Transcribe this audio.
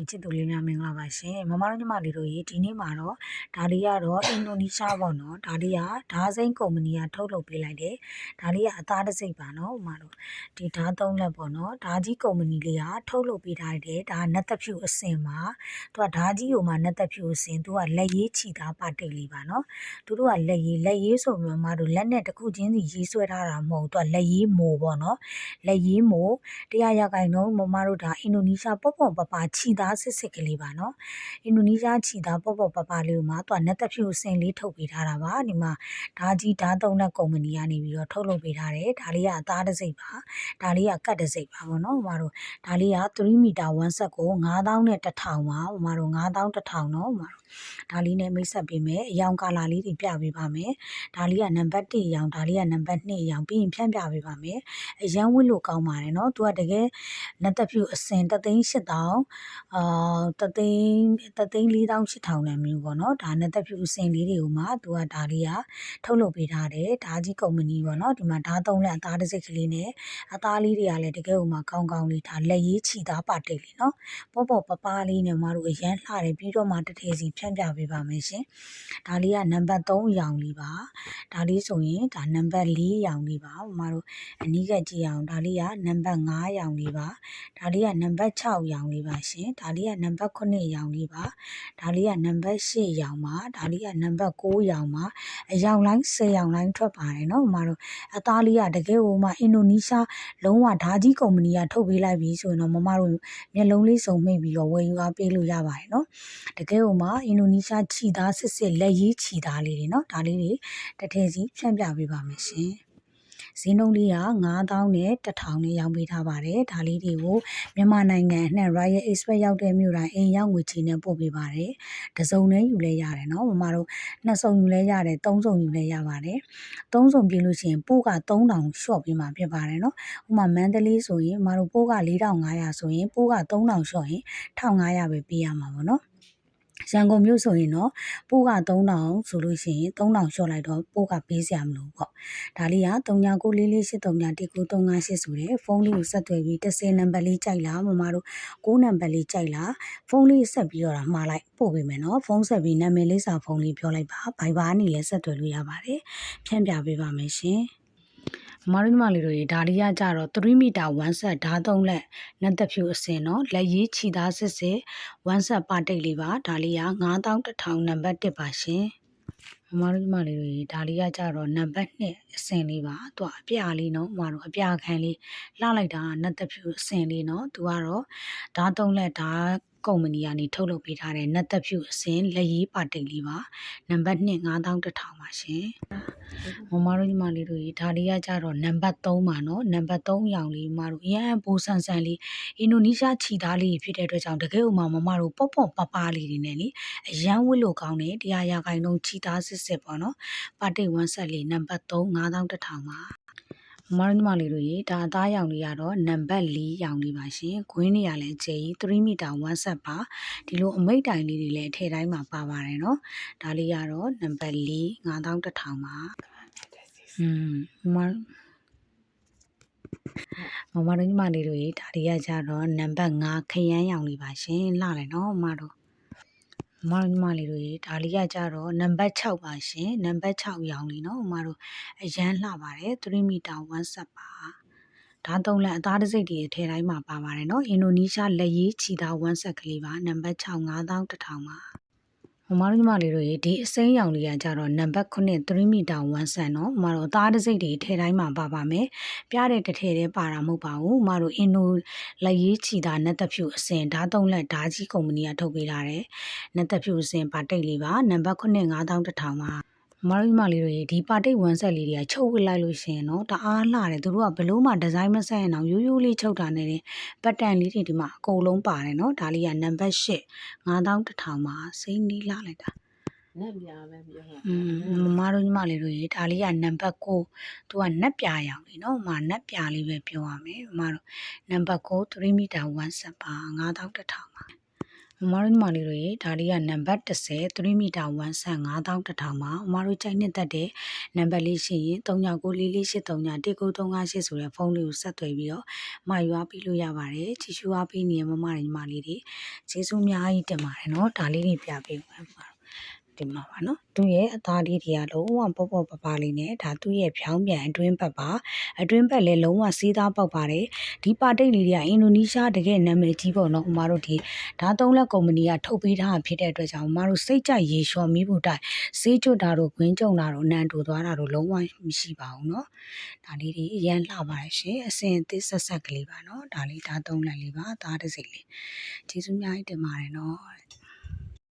ဒီချစ်သူလေးများမင်္ဂလာပါရှင်မမတို့ညီမလေးတို့ရေဒီနေ့မှာတော့ဒါလေးကတော့အင်ဒိုနီးရှားပေါ့နော်ဒါလေးကဓာစိမ့်ကုမ္ပဏီကထုတ်လုပ်ပေးလိုက်တယ်ဒါလေးကအသားတစ်စိတ်ပါနော်မမတို့ဒီဓာသုံးလက်ပေါ့နော်ဓာကြီးကုမ္ပဏီလေးကထုတ်လုပ်ပေးထားတယ်ဒါနတ်သက်ဖြူအစင်ပါသူကဓာကြီးကိုမှနတ်သက်ဖြူအစင်သူကလက်ရေးချီသားပါတိတ်လေးပါနော်သူတို့ကလက်ရေးလက်ရေးဆိုပြီးမမတို့လက်နဲ့တစ်ခုချင်းစီရေးဆွဲထားတာမဟုတ်သူကလက်ရေးမိုးပေါ့နော်လက်ရေးမိုးတရားရကိုင်တော့မမတို့ဒါအင်ဒိုနီးရှားပေါ့ပေါ့ပပခြီသားစစ်စစ်ကလေးပါနော်အင်ဒိုနီးရှားခြီသားပေါ့ပေါ့ပပလေးကိုမှသူကနက်သက်ဖြူစင်လေးထုတ်ပေးထားတာပါဒီမှာဓာကြီးဓာသုံးလက်ကုမ္ပဏီကနေပြီးတော့ထုတ်လုပ်ပေးထားတယ်ဒါလေးကအသားတစ်စိတ်ပါဒါလေးကကတ်တစ်စိတ်ပါပေါ့နော်မမတို့ဒါလေးက3မီတာ1ဆက်ကို9000နဲ့1000ပါမမတို့9000 1000နော်မမတို့ဒါလေးနဲ့မိတ်ဆက်ပေးမယ်အယောင်ကာလာလေးတွေပြပေးပါမယ်ဒါလေးကနံပါတ်1အယောင်ဒါလေးကနံပါတ်2အယောင်ပြီးရင်ဖြန့်ပြပေးပါမယ်အရန်ဝစ်လို့ကောင်းပါတယ်နော်သူကတကယ်နတ်သက်ဖြူအစင်တသိန်း8000အာတသိန်းတသိန်း4800နဲ့မျိုးပေါ့နော်ဒါနတ်သက်ဖြူအစင်လေးတွေကိုမှသူကဒါလေးကထုတ်လုပ်ပေးထားတယ်ဒါကြီးကုမ္ပဏီပေါ့နော်ဒီမှာဓာသုံးလက်အသားတစ်စိတ်ကလေးနဲ့အသားလေးတွေကလည်းတကယ်ဟိုမှာကောင်းကောင်းလေးဒါလက်ရေးချီသားပါတိတ်လေးနော်ပေါ့ပေါ့ပပလေးနဲ့မတို့အရန်လှတယ်ပြီးတော့မှတစ်ထည်စီဖြန့်ပြပေးပါမယ်ရှင်ဒါလေးကနံပါတ်3ရောင်လေးပါဒါလေးဆိုရင်ဒါနံပါတ်4ရောင်လေးပါမတို့အနီးကကြည့်အောင်ဒါလေးကနံပါတ်5ရောင်လေးပါဒါလေးကနံပါတ်6ရောင်လေးပါရှင်ဒါလေးကနံပါတ်9ရောင်လေးပါဒါလေးကနံပါတ်8ရောင်ပါဒါလေးကနံပါတ်9ရောင်ပါအယောင်လိုင်း10ရောင်လိုင်းထွက်ပါတယ်နော်မတို့အသားလေးကတကယ်ဟိုမှာအင်ဒိုနီးရှားလုံးဝဓာကြီးကုမ္ပဏီကထုတ်ပေးလိုက်ပြီဆိုရင်တော့မမတို့မျက်လုံးလေးစုံမိတ်ပြီးတော့ဝယ်ယူအားပေးလို့ရပါတယ်နော်တကယ်ဟိုမှာအင်ဒိုနီးရှားခြီသားစစ်စစ်လက်ရေးခြီသားလေးတွေနော်ဒါလေးတွေတစ်ထည်စီဖြန့်ပြပေးပါမယ်ရှင် ဈေးနှုန်းလေးက9000နဲ့1000နဲ့ရောင်းပေးထားပါတယ်ဒါလေးတွေကိုမြန်မာနိုင်ငံနဲ့ Royal Express ရောက်တဲ့မြို့တိုင်းအိမ်ရောက်ငွေချေနဲ့ပို့ပေးပါတယ်တစ်စုံနဲ့ယူလဲရတယ်နော်မမတို့နှစ်စုံယူလဲရတယ်သုံးစုံယူလဲရပါတယ်သုံးစုံပြလို့ရှိရင်ပို့က3000ရှော့ပေးမှာဖြစ်ပါတယ်နော်ဥပမာမန္တလေးဆိုရင်မတို့ပို့က4500ဆိုရင်ပို့က3000ရှော့ရင်1500ပဲပေးရမှာပေါ့နော် ရန်ကုန်မြို့ဆိုရင်တော့ပိုးက3000ဆိုလို့ရှိရင်3000လျှော့လိုက်တော့ပိုးကပေးစရာမလိုပေါ့ဒါလေးက3994438358ဆိုတဲ့ဖုန်းလေးကိုဆက်သွယ်ပြီး10နံပါတ်လေးကြိုက်လားမမတို့6နံပါတ်လေးကြိုက်လားဖုန်းလေးဆက်ပြီးတော့တာမှားလိုက်ပို့ပေးမယ်နော်ဖုန်းဆက်ပြီးနာမည်လေးစာဖုန်းလေးပြောလိုက်ပါဘိုင်ဘာအနေနဲ့ဆက်သွယ်လို့ရပါတယ်ဖြန့်ပြပေးပါမယ်ရှင် မရင်းမလေးတို့ရေဒါလေးရကြတော့3မီတာ1ဆက်ဓာတ်3လက်နက်သက်ဖြူအစင်နော်လက်ရေးခြီသားစစ်စစ်1ဆက်ပါတိတ်လေးပါဒါလေးက9100နံပါတ်1ပါရှင်မမတို့ညီမလေးတွေဒါလေးကကြတော့နံပါတ်2အစင်လေးပါသူကအပြလေးနော်မမတို့အပြခံလေးလှလိုက်တာနတ်သက်ဖြူအစင်လေးနော်သူကတော့ဓာတ်3လက်ဓာတ် ကုမ္ပဏီကနေထုတ်လုပ်ပေးထားတဲ့နတ်သက်ဖြူအစင်လက်ရေးပါတိတ်လေးပါနံပါတ်2 9100ပါရှင်မမတို့ညီမလေးတို့ရေဒါလေးကကြတော့နံပါတ်3ပါနော်နံပါတ်3ရောင်လေးမမတို့အရန်ပိုးဆန်ဆန်လေးအင်ဒိုနီးရှားခြီသားလေးဖြစ်တဲ့အတွက်ကြောင့်တကယ်ဥမာမမတို့ပေါ့ပေါ့ပပလေးတွေနဲ့လေအရန်ဝစ်လို့ကောင်းတယ်တရားရခိုင်လုံးခြီသားစစ်စစ်ပေါ့နော်ပါတိတ်1ဆက်လေးနံပါတ်3 9100ပါ မမတို့ညီမလေးတို့ရေဒါအသားရောင်လေးကတော့နံပါတ်4ရောင်လေးပါရှင်။ခွင်းနေရလဲကျေး3မီတာ1ဆက်ပါဒီလိုအမိတ်တိုင်လေးတွေလည်းအထည့်တိုင်းမှာပါပါတယ်နော်။ဒါလေးကတော့နံပါတ်4 9100ပါ။อืมမမမတို့ညီမလေးတို့ရေဒါလေးကကြတော့နံပါတ်5ခရမ်းရောင်လေးပါရှင်။လှတယ်နော်မမတို့ မမညီမလေးတို့ရေဒါလေးကကြတော့နံပါတ်6ပါရှင်နံပါတ်6ရောင်လေးနော်မမတို့အရန်လှပါတယ်3မီတာ1ဆက်ပါဒါသုံးလက်အသားတစ်စိတ်တွေအထဲတိုင်းမှာပါပါတယ်နော်အင်ဒိုနီးရှားလက်ရေးချီသား1ဆက်ကလေးပါနံပါတ်6 9000ပါ မမတို့ညီမလေးတို့ရေဒီအစိမ်းရောင်လေးကကြတော့နံပါတ်9 3မီတာ1ဆန်နော်မမတို့အသားတစ်စိတ်တွေထဲတိုင်းမှာပါပါမယ်ပြတဲ့တစ်ထည်တည်းပါတာမဟုတ်ပါဘူးမမတို့အင်ဒိုလက်ရေးချီတာနက်သက်ဖြူအစင်ဓာသုံးလက်ဓာကြီးကုမ္ပဏီကထုတ်ပေးလာတယ်နက်သက်ဖြူအစင်ပါတိတ်လေးပါနံပါတ်9 9100ပါ မတော်မလေးတွေဒီပါတိတ်ဝမ်ဆက်လေးတွေကချုပ်ဝစ်လိုက်လို့ရှင်နော်တအားလှတယ်သူတို့ကဘလို့မှဒီဇိုင်းမဆက်ရင်တော့ရိုးရိုးလေးချုပ်တာနဲ့တင်ပတ်တန်လေးတွေဒီမှာအကုန်လုံးပါတယ်နော်ဒါလေးကနံပါတ်8 9100ပါစိမ့်နီးလှလိုက်တာနက်ပြာပဲပြောတာอืมမမတို့ညီမလေးတို့ရေဒါလေးကနံပါတ်9သူကနက်ပြာရောင်လေးနော်မနက်ပြာလေးပဲပြောရမယ်မမတို့နံပါတ်9 3မီတာ1ဆက်ပါ9100ပါ မမတို့ညီမလေးတို့ရေဒါလေးကနံပါတ်30 3မီတာ1ဆန်9100မှာမမတို့ကြိုက်နှစ်သက်တဲ့နံပါတ်လေးရှိရင်3994431938ဆိုတဲ့ဖုန်းလေးကိုဆက်သွယ်ပြီးတော့မှာယူအားပေးလို့ရပါတယ်ချီရှူအားပေးနေရမမတွေညီမလေးတွေကျေးဇူးအများကြီးတင်ပါတယ်နော်ဒါလေးတွေပြပေးမ ယ်ပါဒီမှာပါနော်သူရဲ့အသားလေးတွေကလုံးဝပေါ့ပေါ့ပပလေးနဲ့ဒါသူ့ရဲ့ဖြောင်းပြန်အတွင်းဘက်ပါအတွင်းဘက်လည်းလုံးဝစေးသားပေါက်ပါတယ်ဒီပါတိတ်လေးတွေကအင်ဒိုနီးရှားတကယ်နာမည်ကြီးပေါ့နော်အမတို့ဒီဒါသုံးလက်ကုမ္ပဏီကထုတ်ပေးထားတာဖြစ်တဲ့အတွက်ကြောင့်အမတို့စိတ်ကြိုက်ရေလျှော်မိဖို့တိုင်စေးကျွတ်တာတို့ခွင်းကြုံတာတို့နန်တူသွားတာတို့လုံးဝမရှိပါဘူးနော်ဒါလေးတွေအရန်လှပါတယ်ရှင်အစင်အသစ်ဆက်ဆက်ကလေးပါနော်ဒါလေးဒါသုံးလက်လေးပါဒါတစ်စိတ်လေးကျေးဇူးအများကြီးတင်ပါတယ်နော်